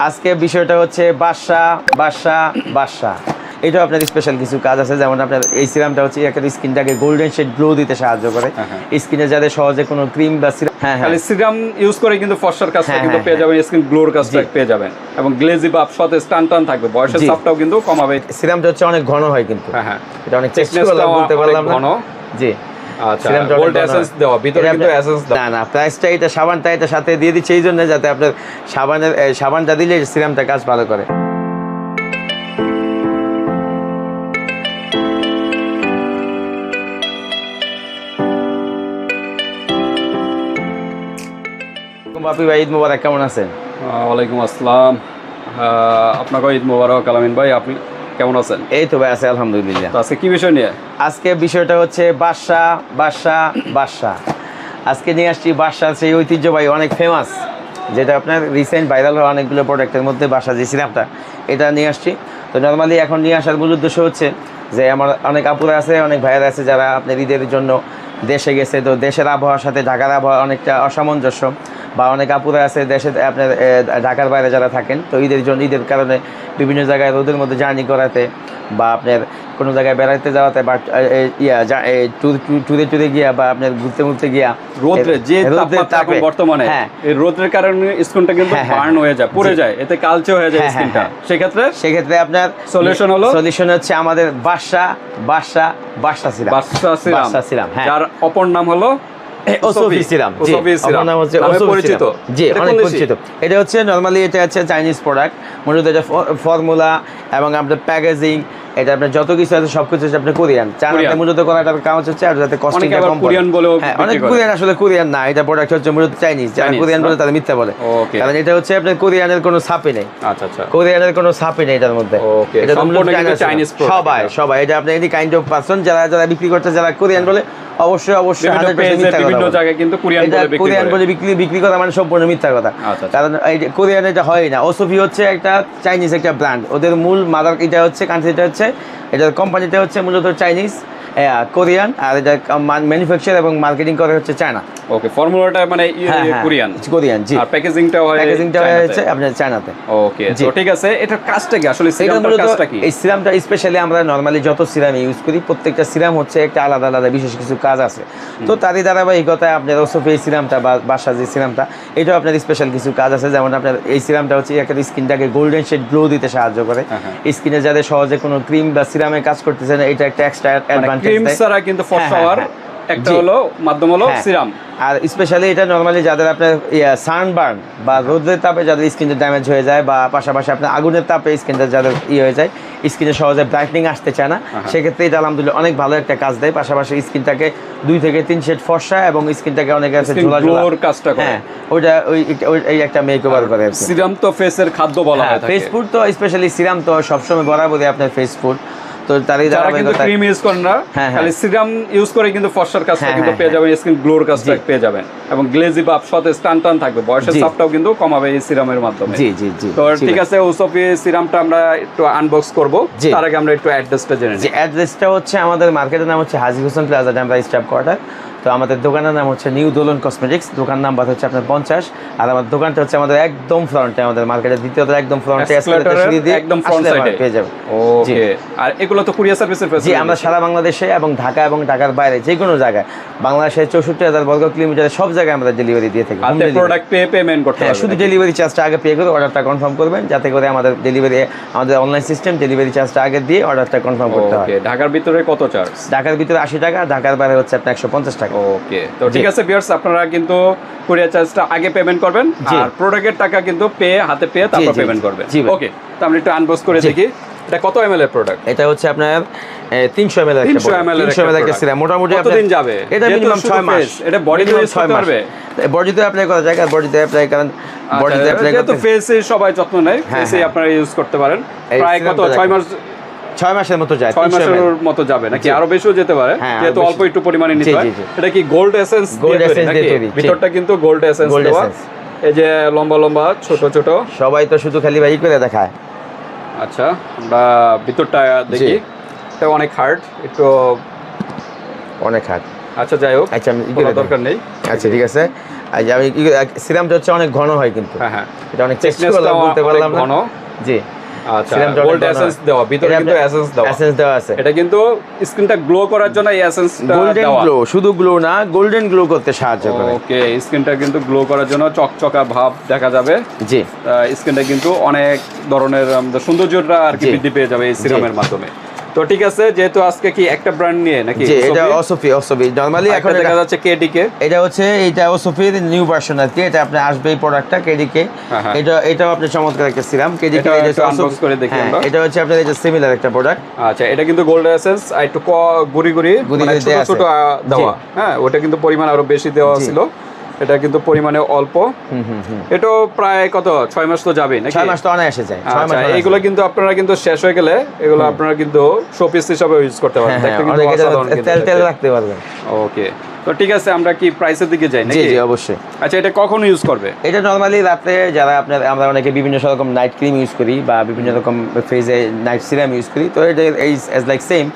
আজকে বিষয়টা হচ্ছে বাসা বাসা বাসা। এটাও আপনার স্পেশাল কিছু কাজ আছে যেমন আপনার এই সিরামটা হচ্ছে একটা স্কিনটাকে গোল্ডেন শেড গ্লো দিতে সাহায্য করে। হ্যাঁ, হ্যাঁ। স্কিনে যাদের সহজে কোনো ক্রিম বা সিরাম হ্যাঁ হ্যাঁ। সিরাম ইউজ করে কিন্তু ফর্সার কাজটা হ্যাঁ, কিন্তু হ্যাঁ, পেয়ে যাবেন স্কিন গ্লোর কাজটা পেয়ে যাবেন। এবং গ্লেজি ভাব সাথে স্টান টান থাকবে বয়সের। চাপটাও কিন্তু কমাবে। সিরামটা হচ্ছে অনেক ঘন হয় কিন্তু। হ্যাঁ হ্যাঁ। এটা অনেক চেষ্টা বলতে পারলাম না। ঘন। জি। আচ্ছা সিরামটা অনেক গোল্ড ঘন এসেন্স। দেওয়া ভিতরে এটা কিন্তু আপনার- এসেন্স দেওয়া। না না প্রাইসটা এটা সাবানটা এটা সাথে দিয়ে দিচ্ছে এই জন্য যাতে আপনার সাবানের সাবানটা দিলে সিরামটা কাজ ভালো করে। বাপি ভাই ঈদ মুবারক কেমন আছেন? ওয়ালাইকুম আসসালাম। আহ, আপনাকে ঈদ মোবারক আলামিন ভাই। আপনি কেমন আছেন? এই তো ভাই আছে আলহামদুলিল্লাহ। আজকে কি বিষয় নিয়ে? আজকে বিষয়টা হচ্ছে বাসা বাসা বাসা আজকে নিয়ে আসছি বাসার সেই ঐতিহ্যবাহী অনেক ফেমাস যেটা আপনার রিসেন্ট ভাইরাল হওয়া অনেকগুলো প্রোডাক্টের মধ্যে বাসা যে সিরাপটা এটা নিয়ে আসছি। তো নর্মালি এখন নিয়ে আসার মূল উদ্দেশ্য হচ্ছে যে আমার অনেক আপুরা আছে অনেক ভাইয়ার আছে যারা আপনার ঈদের জন্য দেশে গেছে। তো দেশের আবহাওয়ার সাথে ঢাকার আবহাওয়া অনেকটা অসামঞ্জস্য। বা অনেক আপুরা আছে দেশে আপনার ঢাকার বাইরে যারা থাকেন তো ঈদের জন্য ঈদের কারণে বিভিন্ন জায়গায় রোদের মধ্যে জার্নি করাতে বা আপনার কোনো জায়গায় বেড়াতে যাওয়াতে বা ইয়া ট্যুর- ট্যুর- গিয়া বা আপনার ঘুরতে ঘুরতে গিয়া রোদ্রে যে তাপে- বর্তমানে হ্যাঁ। এই রোদের কারণে স্কিনটা কিন্তু হ্যাঁ, হ্যাঁ, বার্ন হয়ে যায় পুড়ে যায় এতে কালচে হয়ে যায় স্কিনটা। সেক্ষেত্রে? সেক্ষেত্রে আপনার Solution হলো? সলিউশন হচ্ছে আমাদের বাসা বাসা বাসা সিরাম। বাদশা সিরাম। যার অপর নাম হলো জি। অনেক পরিচিত। এটা হচ্ছে নর্মালি এটা হচ্ছে চাইনিজ প্রোডাক্ট মূলত এটা ফর্মুলা এবং আপনার প্যাকেজিং এটা আপনার যত কিছু আছে সব কিছু হচ্ছে আপনার কোরিয়ান। চায়নাতে কোরিয়ান। মূলত করাটার কাজ হচ্ছে আর যাতে কস্টিং কম। কোরিয়ান বলেও হ্যাঁ অনেক কোরিয়ান আসলে কোরিয়ান না এটা প্রোডাক্ট হচ্ছে মূলত চাইনিজ যারা কোরিয়ান বলে তারা মিথ্যা বলে. কারণ এটা হচ্ছে আপনার কোরিয়ানের কোনো ছাপই নেই। আচ্ছা আচ্ছা। কোরিয়ানের কোনো ছাপই নেই এটার মধ্যে। এটা product সবাই সবাই। এটা আপনি এনি কাইন্ড অফ পারসন যারা যারা বিক্রি করতে যারা কোরিয়ান বলে অবশ্যই অবশ্যই বিভিন্ন 100% পেজে মিথ্যা কথা বিভিন্ন বলে। জায়গায় কিন্তু কোরিয়ান বলে বিক্রি কোরিয়ান বলে বিক্রি বিক্রি করা মানে সম্পূর্ণ মিথ্যা কথা। আচ্ছা, আচ্ছা। কারণ কোরিয়ান এটা হয় না। ওসফি হচ্ছে একটা চাইনিজ একটা ব্র্যান্ড ওদের মূল মাদার এটা হচ্ছে কান্ট্রিটা হচ্ছে এটার কোম্পানিটা হচ্ছে মূলত চাইনিজ কোরিয়ান আর এটা ম্যানুফ্যাকচার এবং মার্কেটিং করে হচ্ছে চায়না ওকে ফর্মুলাটা মানে ই- হ্যাঁ হ্যাঁ। কোরিয়ান কোরিয়ান জি। আর প্যাকেজিংটা হয় প্যাকেজিংটা। হচ্ছে আপনার চায়নাতে ওকে জি। তো ঠিক আছে এটার কাজটা কি? আসলে এটা সিরামটার কাজটা কি? এই সিরামটা স্পেশালি আমরা নর্মালি যত সিরাম ইউজ করি প্রত্যেকটা সিরাম হচ্ছে একটা আলাদা আলাদা বিশেষ কিছু কাজ আছে। তো তারই ধারাবাহিকতায় আপনার ওসফি এই সিরামটা বা বাসা যে সিরামটা এটাও আপনার স্পেশাল কিছু কাজ আছে। যেমন আপনার এই সিরামটা হচ্ছে একটা স্কিনটাকে গোল্ডেন শেড গ্লো দিতে সাহায্য করে। হ্যাঁ, হ্যাঁ। স্কিনে যাদের সহজে কোনো ক্রিম বা সিরামে কাজ করতেছেন এটা একটা এক্সট্রা অ্যাডভান্টেজ ক্রিম ছাড়া কিন্তু ফর হ্যাঁ, হওয়ার হ্যাঁ। একটা হলো মাধ্যম হলো হ্যাঁ। সিরাম। আর স্পেশালি এটা নর্মালি যাদের আপনার সানবার্ন বা রোদের তাপে যাদের স্কিনটা ড্যামেজ হয়ে যায় বা পাশাপাশি আপনার আগুনের তাপে স্কিনটা যাদের ইয়ে হয়ে যায় স্কিনে সহজে ব্রাইটনিং আসতে চায় না। সেক্ষেত্রে এটা আলহামদুলিল্লাহ অনেক ভালো একটা কাজ দেয়। পাশাপাশি স্কিনটাকে দুই থেকে তিন শেড ফর্সা এবং স্কিনটাকে অনেক আছে ঝোলা ঝোলা কাজটা করে। হ্যাঁ ওইটা ওই ওই- এই একটা মেক ওভার করে সিরাম তো ফেসের খাদ্য বলা হয় ফেস ফুড তো স্পেশালি সিরাম তো সবসময় বরাবরই আপনার ফেস ফুড তো তারই ধারাবাহিকতা। ক্রিম ইউজ করেন না হ্যাঁ, হ্যাঁ। খালি সিরাম ইউজ করে কিন্তু ফর্সার কাজটা হ্যাঁ, কিন্তু পেয়ে যাবেন স্কিন গ্লোর কাজটা পেয়ে যাবেন। এবং গ্লেজি ভাব সাথে স্টান টান থাকবে। বয়সের। চাপটাও কিন্তু কমাবে এই সিরামের মাধ্যমে। জি জি জি। তো ঠিক আছে। ওসপি সিরামটা আমরা একটু আনবক্স করব। তার আগে আমরা একটু অ্যাড্রেসটা জেনে নিই। অ্যাড্রেসটা হচ্ছে আমাদের মার্কেটের নাম হচ্ছে Haji Hossain plaza Damra staff quarter তো আমাদের দোকানের নাম হচ্ছে নিউ দোলন কসমেটিক্স। দোকান নাম্বার হচ্ছে আপনার পঞ্চাশ। আর আমার দোকানটা হচ্ছে আমাদের একদম ফ্রন্টে আমাদের মার্কেটের দ্বিতীয়ত একদম ফ্রন্টে একদম পেয়ে যাবে ওকে আর এগুলো তো কুরিয়ার সার্ভিসের জি আমরা সারা বাংলাদেশে এবং ঢাকা এবং ঢাকার বাইরে যে কোনো জায়গায় বাংলাদেশের চৌষট্টি হাজার বর্গ কিলোমিটারের সব জায়গায় আমরা ডেলিভারি দিয়ে থাকি। প্রোডাক্ট পেয়ে পেমেন্ট করতে হ্যাঁ হবে শুধু ডেলিভারি চার্জটা আগে পে করে অর্ডারটা কনফার্ম করবেন যাতে করে আমাদের ডেলিভারি আমাদের অনলাইন সিস্টেম ডেলিভারি চার্জটা আগে দিয়ে অর্ডারটা কনফার্ম করতে হয়। ওকে ঢাকার ভিতরে কত চার্জ ঢাকার ভিতরে আশি টাকা ঢাকার বাইরে হচ্ছে আপনার একশো পঞ্চাশ টাকা। ওকে তো ঠিক আছে ভিউয়ার্স আপনারা কিন্তু কুরিয়ার চার্জটা আগে পেমেন্ট করবেন আর প্রোডাক্টের টাকা কিন্তু পেয়ে হাতে পেয়ে তারপর পেমেন্ট করবেন। ওকে তো আমরা একটু আনবক্স করে দেখি। এটা কত এমএল এর প্রোডাক্ট এটা হচ্ছে আপনার তিনশো এম এল 300 ml এর তিনশো এম এল একটা একটা product। সিরাম মোটামুটি কতদিন আপনার- যাবে? এটা মিনিমাম শুধু ছয় মাস। face, এটা body তে Minimum use ছয় করতে মাস। বডিতে অ্যাপ্লাই করা যায় আর বডিতে অ্যাপ্লাই বডিতে ফেসে সবাই যত্ন নেয় হ্যাঁ, ফেসে হ্যাঁ। আপনারা ইউজ করতে পারেন। প্রায় কত? সিরামটা ছয় মাস ছয় মাসের মতো যায় ছয় মাসের মতো যাবে নাকি আরও বেশিও যেতে পারে হ্যাঁ, যেহেতু অল্প একটু পরিমাণে নিতে হয়। এটা কি গোল্ড এসেন্স তৈরি, জি। ভিতরটা কিন্তু গোল্ড এসেন্স দেওয়া। এই যে লম্বা লম্বা ছোট ছোট। সবাই তো শুধু খালি ভাই করে দেখায়। আচ্ছা আমরা ভিতরটা দেখি। এটা অনেক হার্ড একটু অনেক হাত আচ্ছা যাই হোক আচ্ছা আমি দরকার নেই। আচ্ছা ঠিক আছে। আমি সিরামটা হচ্ছে অনেক ঘন হয় কিন্তু। হ্যাঁ হ্যাঁ। এটা অনেক চেষ্টা করলাম বলতে পারলাম ঘন। জি। আচ্ছা গোল্ড এসেন্স দেওয়া ভিতরে কিন্তু এসেন্স দেওয়া। এসেন্স দেওয়া আছে। এটা কিন্তু স্কিনটা গ্লো করার জন্য এই এসেন্সটা গোল্ডেন গ্লো শুধু গ্লো না গোল্ডেন গ্লো করতে সাহায্য করে। ওকে স্কিনটা কিন্তু গ্লো করার জন্য চকচকা ভাব দেখা যাবে। জি। স্কিনটা কিন্তু অনেক ধরনের সৌন্দর্যটা আর কি বৃদ্ধি পেয়ে যাবে এই সিরামের মাধ্যমে। তো ঠিক আছে যেহেতু আজকে কি একটা ব্র্যান্ড নিয়ে নাকি? জি এটা অসফি অসফি নরমালি এখন দেখা যাচ্ছে কেডিকে এটা হচ্ছে এটা ওসফির নিউ ভার্সন আর কি। এটা আপনি আসবে এই প্রোডাক্টটা কেডিকে হ্যাঁ, হ্যাঁ। এটা এটাও আপনি চমৎকার একটা সিরাম কেডিকে এটা unbox করে দেখি আমরা। এটা হচ্ছে আপনার এটা সিমিলার একটা প্রোডাক্ট আচ্ছা এটা কিন্তু গোল্ড এসেন্স আর একটু গুড়ি গুড়ি মানে ছোট ছোট। দেওয়া। হ্যাঁ ওটা কিন্তু পরিমাণ আরও বেশি দেওয়া ছিল। এটা কিন্তু পরিমাণে অল্প। হুম হুম হুম। এটাও প্রায় কত? ছয় মাস তো যাবে নাকি? ছয় মাস তো অনায়াসে যায়। আচ্ছা এগুলো কিন্তু আপনারা কিন্তু শেষ হয়ে গেলে এগুলো আপনারা কিন্তু শোপিস হিসাবে ইউজ করতে পারেন হ্যাঁ, হ্যাঁ, তেল তেল রাখতে পারবেন। ওকে তো ঠিক আছে আমরা কি প্রাইসের দিকে যাই জি নাকি? জি অবশ্যই। আচ্ছা এটা কখন ইউজ করবে? এটা নর্মালি রাতে যারা আপনার আমরা অনেকে বিভিন্ন রকম নাইট ক্রিম ইউজ করি বা বিভিন্ন রকম ফেসে নাইট সিরাম ইউজ করি। তো এটা এই এজ লাইক সেম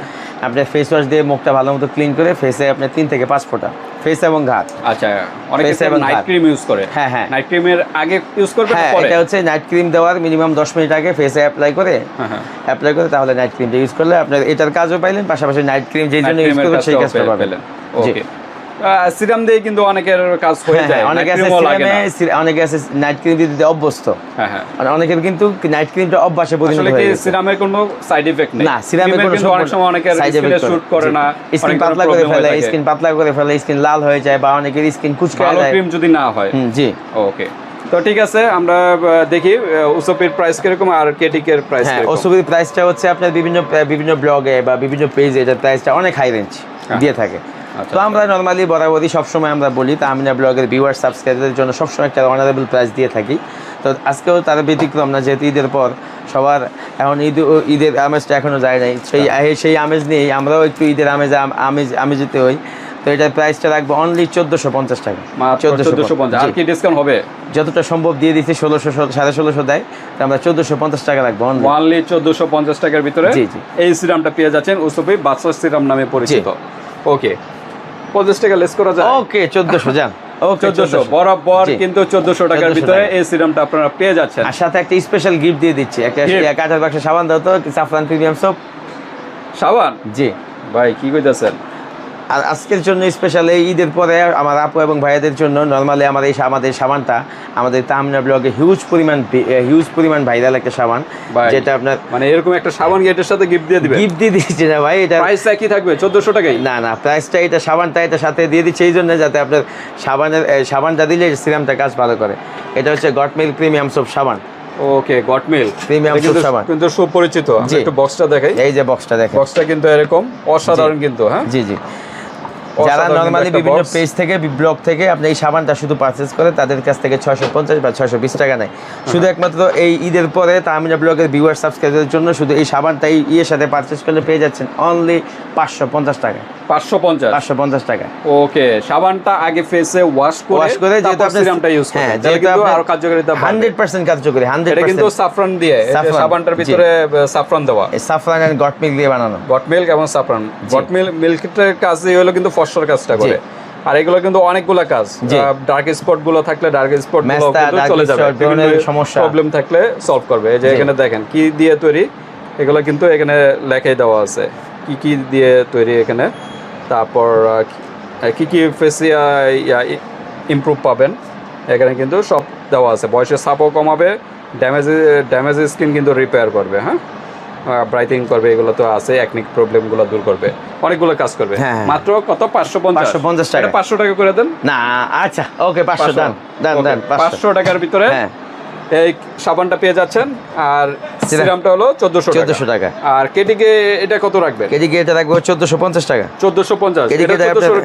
আপনার ফেস ওয়াশ দিয়ে মুখটা ভালো মতো ক্লিন করে ফেসে আপনার তিন থেকে পাঁচ ফোঁটা। ফেস এবং ঘাট। আচ্ছা অনেকে এবং নাইট ক্রিম ইউজ করে। হ্যাঁ, হ্যাঁ। নাইট ক্রিমের আগে ইউজ করবে হ্যাঁ পরে? এটা হচ্ছে নাইট ক্রিম দেওয়ার মিনিমাম দশ মিনিট আগে ফেসে অ্যাপ্লাই করে হ্যাঁ হ্যাঁ। অ্যাপ্লাই করে তাহলে নাইট ক্রিমটা ইউজ করলে আপনার এটার কাজও পাইলেন পাশাপাশি নাইট ক্রিম যেই জন্য ইউজ করবেন সেই কাজটা পাবেন। ওকে সিরাম দিয়ে কিন্তু অনেকের কাজ হয়ে হ্যাঁ, যায় হ্যাঁ, অনেকে আছে সিরামে অনেকে আছে নাইট ক্রিম দিতে অভ্যস্ত। হ্যাঁ হ্যাঁ। অনেকের কিন্তু নাইট ক্রিমটা অভ্যাসে পরিণত হয়ে গেছে। সিরামের কোনো সাইড ইফেক্ট নেই? না সিরামের কোনো কিন্তু অনেক সময় অনেকের স্কিনে শুট করে না স্কিন পাতলা করে ফেলে স্কিন পাতলা করে ফেলে স্কিন লাল হয়ে যায় বা অনেকের স্কিন কুচকে ভালো যায়। ক্রিম যদি না হয়। জি। ওকে তো ঠিক আছে আমরা দেখি উসপির প্রাইস কীরকম আর কেটিকের প্রাইস হ্যাঁ ওসুবির প্রাইসটা হচ্ছে আপনার বিভিন্ন বিভিন্ন ব্লগে বা বিভিন্ন পেজে এটার প্রাইসটা অনেক হাই রেঞ্জ। দিয়ে থাকে। তো আমরা নর্মালি বরাবরই সবসময় আমরা বলি তা আমিনা ব্লগের ভিউয়ার সাবস্ক্রাইবারদের জন্য সবসময় একটা অনারেবল প্রাইস দিয়ে থাকি। তো আজকেও তার ব্যতিক্রম না যেহেতু ঈদের পর সবার এখন ঈদ ঈদের আমেজটা এখনও যায় নাই। সেই সেই আমেজ নিয়েই আমরাও একটু ঈদের আমেজ আমেজ আমেজিতে হই। তো এটার প্রাইসটা রাখব অনলি চোদ্দোশো পঞ্চাশ টাকা। চোদ্দোশো 1450 আর কি ডিসকাউন্ট হবে? যতটা সম্ভব দিয়ে দিচ্ছি ষোলোশো সাড়ে ষোলোশো দেয়। তো আমরা চোদ্দোশো পঞ্চাশ টাকা রাখব অনলি চোদ্দশো পঞ্চাশ টাকার ভিতরে। এই সিরামটা পেয়ে যাচ্ছেন উসপি বাদশাহ সিরাম নামে পরিচিত। ওকে। পঞ্চাশ টাকা লেস করা যায়। ওকে চোদ্দোশো যান। ওকে চোদ্দশো। বরাবর কিন্তু চোদ্দশো টাকার ভিতরে। এই সিরামটা আপনারা পেয়ে যাচ্ছেন। আর সাথে একটা স্পেশাল গিফট দিয়ে দিচ্ছি। একটা আঠার বাক্সে সাবান দাও তো সাফরান প্রিমিয়াম সোপ সাবান? জি। ভাই কি কইতাছেন? আর আজকের জন্য স্পেশাল এই ঈদের পরে আমার আপু এবং ভাইয়াদের জন্য নর্মালি আমার এই আমাদের সাবানটা আমাদের তামিনা ব্লগে হিউজ পরিমাণ হিউজ পরিমাণ ভাইরাল একটা সাবান। যেটা আপনার মানে এরকম একটা সাবান গেটের সাথে গিফট দিয়ে দিবেন গিফট দিয়ে দিচ্ছে না ভাই এটা প্রাইস একই থাকবে? চোদ্দশো টাকাই? না না প্রাইসটা এটা সাবানটা এটা সাথে দিয়ে দিচ্ছে এই জন্য যাতে আপনার সাবানের সাবানটা দিলে সিরামটা কাজ ভালো করে। এটা হচ্ছে গট মিল প্রিমিয়াম সোপ সাবান ওকে গট মিল Premium কিন্তু সাবান। কিন্তু সুপরিচিত। একটু বক্সটা দেখাই। এই যে বক্সটা দেখেন। বক্সটা কিন্তু এরকম অসাধারণ কিন্তু হ্যাঁ? জি জি। যারা নর্মালি বিভিন্ন পেজ থেকে ব্লগ থেকে আপনি এই সাবানটা শুধু পারচেজ করে তাদের কাছ থেকে ছয়শো পঞ্চাশ বা ছয়শো বিশ টাকা নেয়। শুধু একমাত্র এই ঈদের পরে তামিনা ব্লগের ভিউয়ার সাবস্ক্রাইবারের জন্য শুধু এই সাবানটা এই ইয়ের সাথে পারচেজ করলে পেয়ে যাচ্ছেন অনলি পাঁচশো পঞ্চাশ টাকা। পাঁচশো পঞ্চাশ? পাঁচশো পঞ্চাশ টাকা। ওকে সাবানটা আগে ফেসে ওয়াশ করে ওয়াশ করে যেহেতু তারপর সিরামটা ইউজ করেন কিন্তু আরও কার্যকারিতা হান্ড্রেড পার্সেন্ট কার্যকরী হান্ড্রেড এটা কিন্তু সাফরান দিয়ে সাবানটার ভিতরে সাফরান দেওয়া। সাফরান গট মিল দিয়ে বানানো। গট মিল্ক এবং সাফরান গট মিল্ক মিল্কের কাজই হলো কিন্তু ফসর কাজটা করে। আর এগুলো কিন্তু অনেকগুলো কাজ। ডার্ক স্পটগুলো থাকলে ডার্ক স্পটগুলো কিন্তু চলে যাবে। সমস্যা। প্রবলেম থাকলে সলভ করবে। এই যে এখানে দেখেন কি দিয়ে তৈরি? এগুলো কিন্তু এখানে লেখাই দেওয়া আছে। কি কি দিয়ে তৈরি এখানে? তারপর কি- কি কি ফেসিয়া ইমপ্রুভ পাবেন? এখানে কিন্তু সব দেওয়া আছে। বয়সের সাপও কমাবে ড্যামেজ ড্যামেজ স্কিন কিন্তু রিপেয়ার করবে হ্যাঁ? ব্রাইটিং করবে এগুলো তো আছে একনিক প্রবলেমগুলো দূর করবে। অনেকগুলো কাজ করবে। হ্যাঁ, হ্যাঁ। মাত্র কত? পাঁচশো পঞ্চাশ। 550 টাকা। পাঁচশো টাকা করে দেন। না আচ্ছা ওকে পাঁচশো দেন দেন দেন পাঁচশো। পাঁচশো টাকার ভিতরে। হ্যাঁ। এই সাবানটা পেয়ে যাচ্ছেন আর সিরামটা হলো চোদ্দশো চোদ্দশো টাকা। আর কেটিকে এটা কত রাখবেন? কেজিকে এটা রাখব চোদ্দশো পঞ্চাশ টাকা। চোদ্দশো পঞ্চাশ।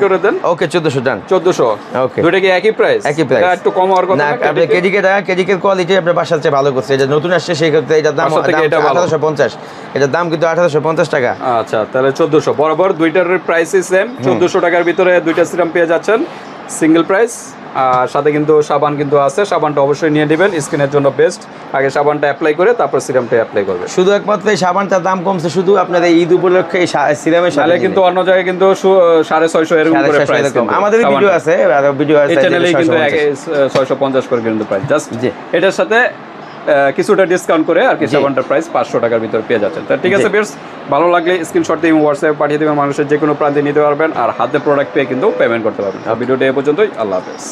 করে দেন। ওকে চোদ্দশো ডান। চোদ্দশো। Okay. দুইটা কি একই প্রাইস একই price। একটু কম হওয়ার কথা আপনি KDK? কেডিকেটা কেডিকের কোয়ালিটি আপনার বাসার চেয়ে ভালো করছে। এটা নতুন আসছে সেই ক্ষেত্রে এটার দাম আঠারোশো পঞ্চাশ। এটার দাম কিন্তু আঠারোশো পঞ্চাশ টাকা। আচ্ছা তাহলে চোদ্দশো। বরাবর দুইটার প্রাইসই সেম চোদ্দশো টাকার ভিতরে দুইটা সিরাম পেয়ে যাচ্ছেন। সিঙ্গেল প্রাইস আর সাথে কিন্তু সাবান কিন্তু আছে সাবানটা অবশ্যই নিয়ে নেবেন স্কিনের জন্য বেস্ট আগে সাবানটা অ্যাপ্লাই করে তারপর সিরামটা অ্যাপ্লাই করবে শুধু একমাত্র এই সাবানটার দাম কমছে শুধু আপনাদের ঈদ উপলক্ষে এই সিরামের সাথে কিন্তু অন্য জায়গায় কিন্তু সাড়ে ছয়শো এরকম করে প্রাইস আমাদের ভিডিও আছে ভিডিও আছে এই চ্যানেলে কিন্তু ছয়শো পঞ্চাশ। করে কিন্তু প্রাইস জাস্ট এটার সাথে কিছুটা ডিসকাউন্ট করে আর কি সাবানটার প্রাইস পাঁচশো টাকার ভিতরে পেয়ে যাচ্ছেন। তা ঠিক আছে বেশ ভালো লাগলে স্ক্রিনশট দিয়ে হোয়াটসঅ্যাপে পাঠিয়ে দেবেন। মানুষের যে কোনো প্রান্তে নিতে পারবেন আর হাতে প্রোডাক্ট পেয়ে কিন্তু পেমেন্ট করতে পারবেন। আর ভিডিওটা এ পর্যন্তই। আল্লাহ হাফেজ।